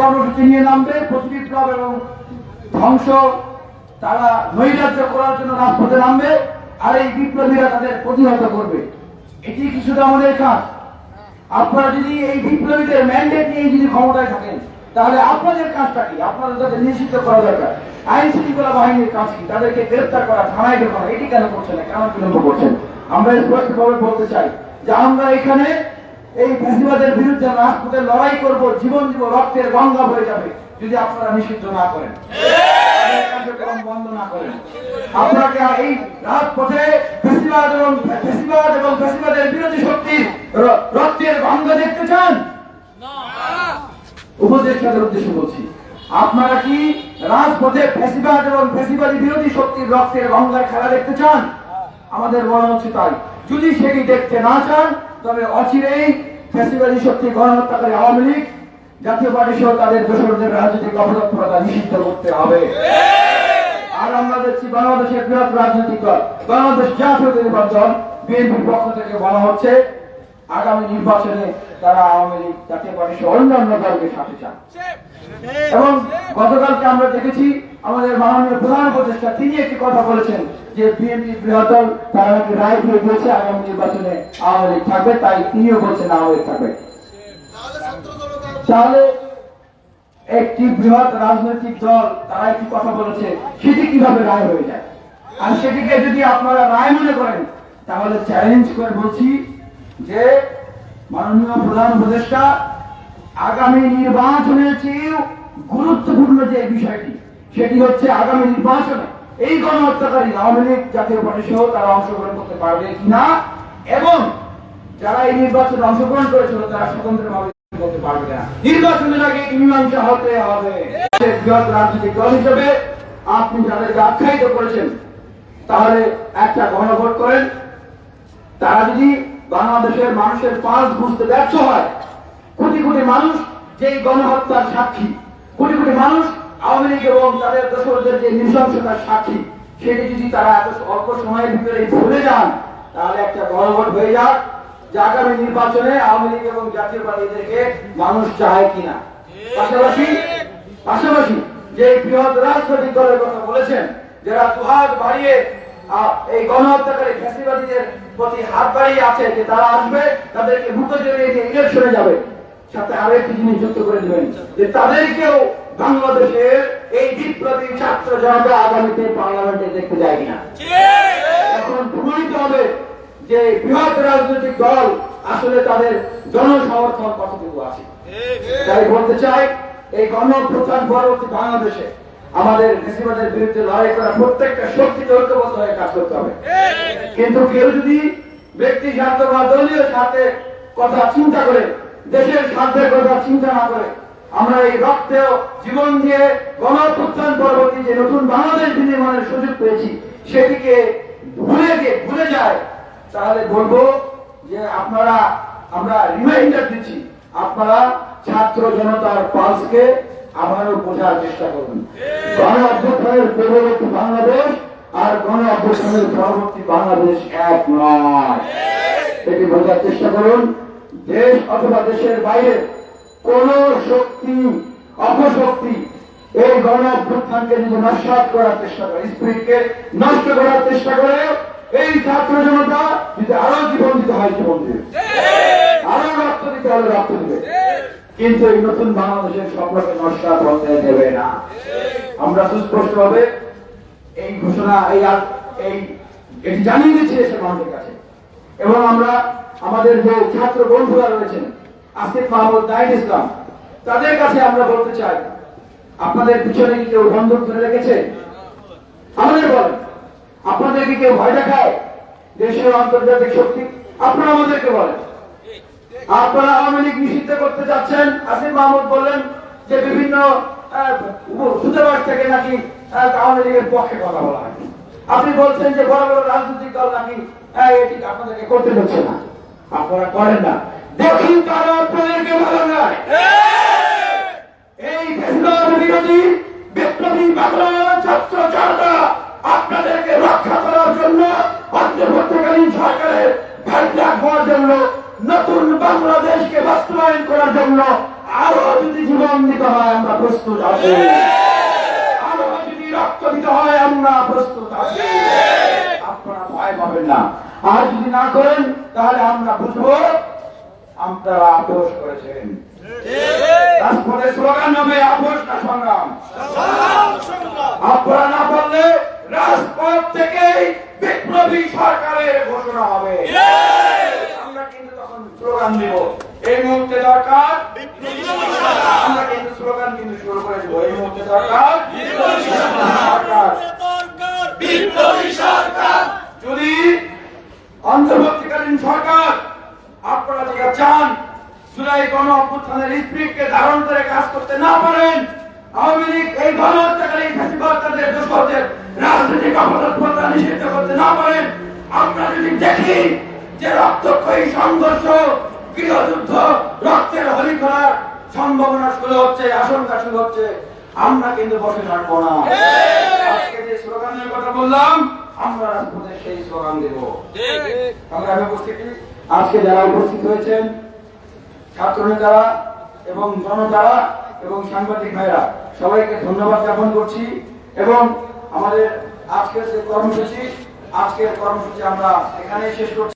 কর্মসূচি নিয়ে নামবে প্রতিবিপ্লব এবং ধ্বংস তারা নৈরাজ্য করার জন্য রাজপথে নামবে, আর এই বিপ্লবীরা তাদের প্রতিহত করবে। এটি কিছুটা আমাদের কাজ। আপনারা যদি এই বিপ্লবীদের ম্যান্ডেট নিয়ে যদি ক্ষমতায় থাকেন, তাহলে আপনাদের কাজটা কি? আপনাদের তাদের নিষিদ্ধ করা দরকার। আইন শৃঙ্খলা বাহিনীর কাজ কি? তাদেরকে গ্রেফতার করা, থানায় ঢোকানো এটি কেন করছেন না? কেন বিলম্ব করছেন? আমরা স্পষ্টভাবে বলতে চাই যে আমরা এখানে এই ফ্যাসিবাদের বিরুদ্ধে রাজপথে লড়াই করব, জীবন দিব, রক্তের গঙ্গা হয়ে যাবে, যদি আপনারা নিষিদ্ধ না করেন। এই রাজপথে ফ্যাসিবাদ এবং গঙ্গা দেখতে চান? বলছি, আপনারা কি রাজপথে এবং বিরোধী শক্তির রক্তের গঙ্গার খেলা দেখতে চান? আমাদের মনে হচ্ছে তাই। যদি সেটি দেখতে না চান তবে অচিরেই ফেস্টিভ্যাল শক্তি গণহত্যাকারী আওয়ামী লীগ জাতীয় পার্টি সহ তাদের দোষরদের রাজনৈতিক অপরাধ নিষিদ্ধ করতে হবে। আর আমরা দেখছি বাংলাদেশের বৃহৎ রাজনৈতিক দল, বাংলাদেশ জাতীয় নির্বাচন বিএনপির পক্ষ থেকে বলা হচ্ছে, আগামী নির্বাচনে তারা আওয়ামী লীগ জাতীয় পার্টি সহ অন্যান্য দলকে সাথে চান। এবং গতকালকে আমরা দেখেছি আমাদের মাননীয় প্রধান উপদেষ্টা, তিনি একটি কথা বলেছেন যে বিএনপি বৃহত্তর তারা নাকি রায় দিয়ে দিয়েছে আগামী নির্বাচনে আওয়ামী লীগ থাকবে, তাই তিনিও বলছেন আওয়ামী লীগ থাকবে। তাহলে একটি বৃহৎ রাজনৈতিক দল তারা একটি কথা বলেছে, সেটি কীভাবে রায় হয়ে যায়? আর সেটিকে যদি আপনারা রায় মনে করেন, তাহলে চ্যালেঞ্জ করে বলছি যে মাননীয় প্রধান উপদেষ্টা আগামী নির্বাচনের চেয়েও গুরুত্বপূর্ণ যে বিষয়টি, সেটি হচ্ছে আগামী নির্বাচনে এই গণহত্যাকারী আওয়ামী লীগ জাতীয় পার্টি সহ তারা অংশগ্রহণ করতে পারবে কিনা, এবং যারা এই নির্বাচনে অংশগ্রহণ করেছিল, তারা স্বতন্ত্রভাবে করতে পারবে না নির্বাচনের আগে মীমাংসা হতে হবে। বৃহৎ রাজনৈতিক দল হিসেবে আপনি যাদেরকে আখ্যায়িত করেছেন, তাহলে একটা গণভোট করেন। তারা যদি বাংলাদেশের মানুষের পাঁচ বুঝতে ব্যর্থ হয় কোটি কোটি মানুষ যে গণহত্যার সাক্ষী, কোটি কোটি মানুষ আওয়ামী লীগ এবং তাদের দোসরদের যে নৃশংসতার সাক্ষী, সেটি যদি তারা এত অল্প সময়ের ভিতরে ভুলে যান, তাহলে একটা গণভোট হয়ে যাক, যে আগামী নির্বাচনে আওয়ামী লীগ এবং জাতীয় পার্টিদেরকে মানুষ চায় কিনা। পাশাপাশি পাশাপাশি যে বৃহৎ রাজনৈতিক দলের কথা বলেছেন, যারা দুহাত বাড়িয়ে এই গণহত্যাকারী ফ্যাসিবাদীদের প্রতি হাত বাড়িয়ে আছে যে তারা আসবে, তাদেরকে মুখ জড়িয়ে দিয়ে ইলেকশনে যাবে। সাথে আরও একটি জিনিস যুক্ত করে দিবেন, যে তাদেরকেও বাংলাদেশের এই বিপ্লবী ছাত্র জনতা আগামীতে পার্লামেন্টে দেখতে যায় কিনা। এখন প্রমাণিত হবে যে বৃহৎ রাজনৈতিক দল আসলে তাদের জনসমর্থন কতটুকু আছে। তাই বলতে চাই, এই গণপ্রধান পরবর্তী বাংলাদেশে। আমাদের ফেসিবাদের বিরুদ্ধে লড়াই করা প্রত্যেকটা শক্তিকে ঐক্যবদ্ধ হয়ে কাজ করতে হবে। কিন্তু কেউ যদি ব্যক্তি স্বার্থ বা দলীয় স্বার্থে কথা চিন্তা করে দেশের স্বার্থের কথা চিন্তা না করে আমরা এই রক্তেও জীবন দিয়ে গণপ্রত্যান পরবর্তী যে নতুন বাংলাদেশ বিনির্মাণের সুযোগ পেয়েছি, সেটিকে ভুলে গিয়ে ভুলে যায়, তাহলে বলব যে আপনারা, আমরা রিমাইন্ডার দিচ্ছি, আপনারা ছাত্র জনতার পালসকে আবারও বোঝার চেষ্টা করুন। গণ অভ্যুত্থানের পূর্ববর্তী বাংলাদেশ আর গণ অভ্যুত্থানের পরবর্তী বাংলাদেশ এক নয়। এটি বোঝার চেষ্টা করুন। দেশ অথবা দেশের বাইরে কোন শক্তি, অপশক্তি এই গণ অভ্যুত্থানকে যদি নস্বাত করার চেষ্টা করে, স্পিরিটকে নষ্ট করার চেষ্টা করে, এই ছাত্র জনতা যদি আরও জীবন দিতে হয় জীবন দিবে আরও রক্ত দিতে হলে রক্ত দিবে। কিন্তু এই নতুন বাংলাদেশের স্বপ্নকে নস্বাত হতে দেবে না। আমরা সুস্পষ্ট ভাবে এই ঘোষণা, এই এই এটি জানিয়ে দিচ্ছি দেশের মানুষের কাছে। এবং আমরা আমাদের যে ছাত্র বন্ধুরা রয়েছেন, আসিফ মাহমুদ নাইন ইসলাম, তাদের কাছে আমরা বলতে চাই, আপনাদের পিছনে কি কেউ বন্ধুক ধরে রেখেছে? আমাদের বলেন, আপনাদের কি কেউ ভয় দেখায়? দেশের আন্তর্জাতিক শক্তি, আপনারা আমাদেরকে বলেন। আপনারা আওয়ামী লীগ নিষিদ্ধ করতে যাচ্ছেন, আসিফ মাহমুদ বললেন যে বিভিন্ন সুতরাং থেকে নাকি আওয়ামী লীগের পক্ষে কথা বলা হয়। আপনি বলছেন যে বড় বড় রাজনৈতিক দল নাকি এটি আপনাদেরকে করতে হচ্ছে না। আপনারা করেন না। দেখি তারা আপনাদেরকে ভালো নয় এই বিরোধী, বিপ্লবী বাংলার ছাত্র জনতা আপনাদেরকে রক্ষা করার জন্য, অন্তর্বর্তীকালীন সরকারের জন্য, নতুন বাংলাদেশকে বাস্তবায়ন করার জন্য আরও যদি জীবন দিতে হয়, আমরা প্রস্তুত আছি। আরও যদি রক্ত দিতে হয়, আমরা প্রস্তুত আছি। আপনারা ভয় পাবেন না। আর যদি না করেন তাহলে আমরা বুঝব আপনারা আপোষ করেছেন। রাজপথে স্লোগান হবে আপোষ না সংগ্রাম। আপনারা না পারলে রাজপথ থেকেই বিপ্লবী সরকারের ঘোষণা হবে। আমরা কিন্তু তখন স্লোগান দিব। এই মুহূর্তে দরকার আমরা কিন্তু স্লোগান কিন্তু শুরু করে দেবো। এই মুহূর্তে দরকার সরকার। যদি অন্তর্বর্তীকালীন সরকার আপনারা যেটা চান জুলাই গণ অভ্যুত্থানের স্পিরিটকে ধারণ করে কাজ করতে না পারেন আওয়ামী লীগ এই গণ হত্যাকারী দুষ্কর্মের রাজনৈতিক অপরাধতা নিষিদ্ধ করতে না পারেন। আমরা যদি দেখি যে রক্তক্ষয়ী সংঘর্ষ গৃহযুদ্ধ রক্তের হলি করার সম্ভাবনা শুরু হচ্ছে আশঙ্কা শুরু হচ্ছে আমরা কিন্তু বসে থাকব না। আজকে যে স্লোগানের কথা বললাম আমরা রাজপথে সেই স্লোগান দেব। সংগ্রামে উপস্থিতি আজকে যারা উপস্থিত হয়েছেন ছাত্র নেতারা এবং জনতারা এবং সাংবাদিক ভাইরা, সবাইকে ধন্যবাদ জ্ঞাপন করছি এবং আমাদের আজকের যে কর্মসূচি, আজকের কর্মসূচি আমরা এখানেই শেষ করছি।